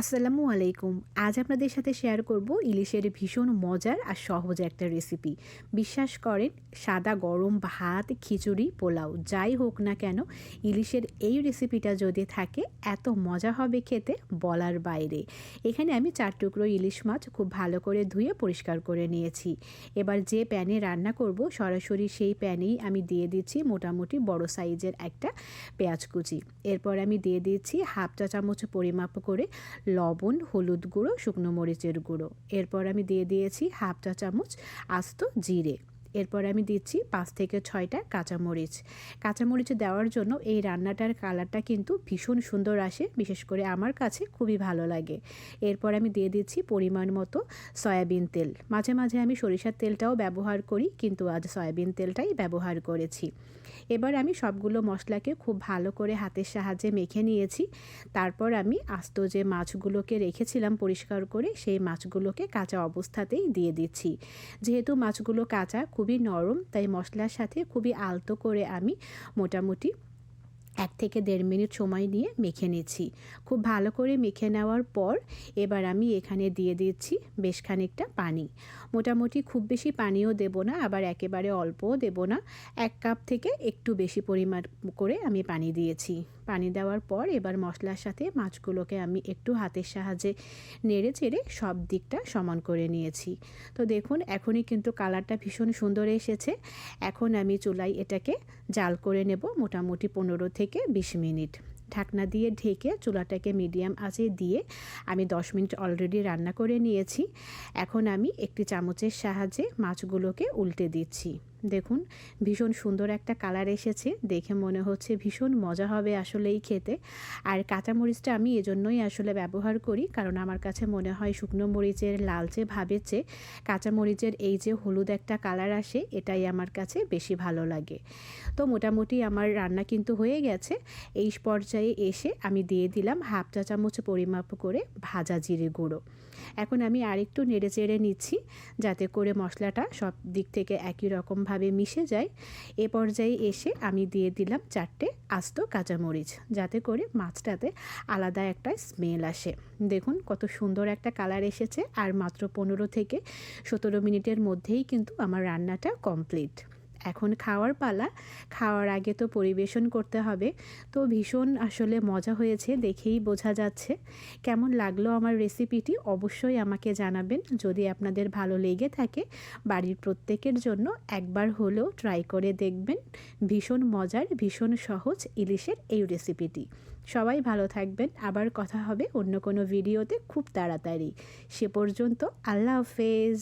আসসালামু আলাইকুম। আজ আপনাদের সাথে শেয়ার করব ইলিশের ভীষণ মজার আর সহজ একটা রেসিপি বিশ্বাস করেন, সাদা গরম ভাত, খিচুড়ি, পোলাও, যাই হোক না কেন, ইলিশের এই রেসিপিটা যদি থাকে, এত মজা হবে খেতে বলার বাইরে। এখানে আমি চার টুকরো ইলিশ মাছ খুব ভালো করে ধুয়ে পরিষ্কার করে নিয়েছি। এবার যে প্যানে রান্না করব, সরাসরি সেই প্যানেই আমি দিয়ে দিচ্ছি মোটামুটি বড় সাইজের একটা পেঁয়াজ কুচি। এরপর আমি দিয়ে দিচ্ছি হাফ চা চামচ পরিমাপ করে লবণ, হলুদ গুঁড়ো, শুকনো মরিচের গুঁড়ো। এরপর আমি দিয়ে দিয়েছি হাফ চা চামচ আস্ত জিরে। এরপর আমি দিচ্ছি পাঁচ থেকে ছয়টা কাঁচামরিচ। কাঁচামরিচ দেওয়ার জন্য এই রান্নাটার কালারটা কিন্তু ভীষণ সুন্দর আসে, বিশেষ করে আমার কাছে খুবই ভালো লাগে। এরপর আমি দিয়ে দিচ্ছি পরিমাণ মতো সয়াবিন তেল। মাঝে মাঝে আমি সরিষার তেলটাও ব্যবহার করি, কিন্তু আজ সয়াবিন তেলটাই ব্যবহার করেছি। এবার আমি সবগুলো মশলাকে খুব ভালো করে হাতের সাহায্যে মেখে নিয়েছি। তারপর আমি আস্ত যে মাছগুলোকে রেখেছিলাম পরিষ্কার করে, সেই মাছগুলোকে কাঁচা অবস্থাতেই দিয়ে দিচ্ছি। যেহেতু মাছগুলো কাঁচা খুবই নরম তাই মশলার সাথে খুবই আলতো করে আমি মোটামুটি এক থেকে দেড় মিনিট সময় নিয়ে মেখে নিচ্ছি। খুব ভালো করে মেখে নেওয়ার পর এবার আমি এখানে দিয়ে দিচ্ছি বেশ খানিকটা পানি। মোটামুটি খুব বেশি পানিও দেব না, আবার একেবারে অল্পও দেব না। এক কাপ থেকে একটু বেশি পরিমাণ করে আমি পানি দিয়েছি। পানি দেওয়ার পর এবার মশলার সাথে মাছগুলোকে আমি একটু হাতের সাহায্যে নেড়ে চেড়ে সব দিকটা সমান করে নিয়েছি। তো দেখুন, এখনই কিন্তু কালারটা ভীষণ সুন্দর এসেছে। এখন আমি চুলাই এটাকে জাল করে নেব। মোটামুটি পনেরো থেকে বিশ মিনিট। ঢাকনা দিয়ে ঢেকে চুলাটাকে মিডিয়াম আঁচে দিয়ে আমি দশ মিনিট অলরেডি রান্না করে নিয়েছি। এখন আমি একটি চামচের সাহায্যে মাছগুলোকে উল্টে দিচ্ছি। দেখুন, ভীষণ সুন্দর একটা কালার এসেছে। দেখে মনে হচ্ছে ভীষণ মজা হবে আসলে এই খেতে। আর কাঁচামরিচটা আমি এজন্যই আসলে ব্যবহার করি, কারণ আমার কাছে মনে হয় শুকনো মরিচের লালচে ভাবের চেয়ে কাঁচামরিচের এই যে হলুদ একটা কালার আসে, এটাই আমার কাছে বেশি ভালো লাগে। তো মোটামুটি আমার রান্না কিন্তু হয়ে গেছে। এই পর্যায়ে এসে আমি দিয়ে দিলাম হাফ চা চামচ পরিমাপ করে ভাজা জিরে গুঁড়ো। এখন আমি আরেকটু নেড়ে চেড়ে নিচ্ছি, যাতে করে মশলাটা সব দিক থেকে একই রকমভাবে মিশে যায়, এ পর্যায়ে এসে আমি দিয়ে দিলাম চারটে আস্ত কাঁচামরিচ, যাতে করে মাছটাতে আলাদা একটা স্মেল আসে। দেখুন কত সুন্দর একটা কালার এসেছে, আর মাত্র পনেরো থেকে সতেরো মিনিটের মধ্যেই কিন্তু আমার রান্নাটা কমপ্লিট। এখন খাওয়ার পালা। খাওয়ার আগে তো পরিবেশন করতে হবে। তো ভীষণ আসলে মজা হয়েছে, দেখেই বোঝা যাচ্ছে। কেমন লাগল আমার রেসিপিটি অবশ্যই আমাকে জানাবেন। যদি আপনাদের ভালো লেগে থাকে, বাড়ির প্রত্যেকের জন্য একবার হলেও ট্রাই করে দেখবেন। ভীষণ মজার, ভীষণ সহজ ইলিশের এই রেসিপিটি সবাই ভালো থাকবেন। আবার কথা হবে অন্য কোনো ভিডিওতে খুব তাড়াতাড়ি। সে পর্যন্ত আল্লাহ হাফেজ।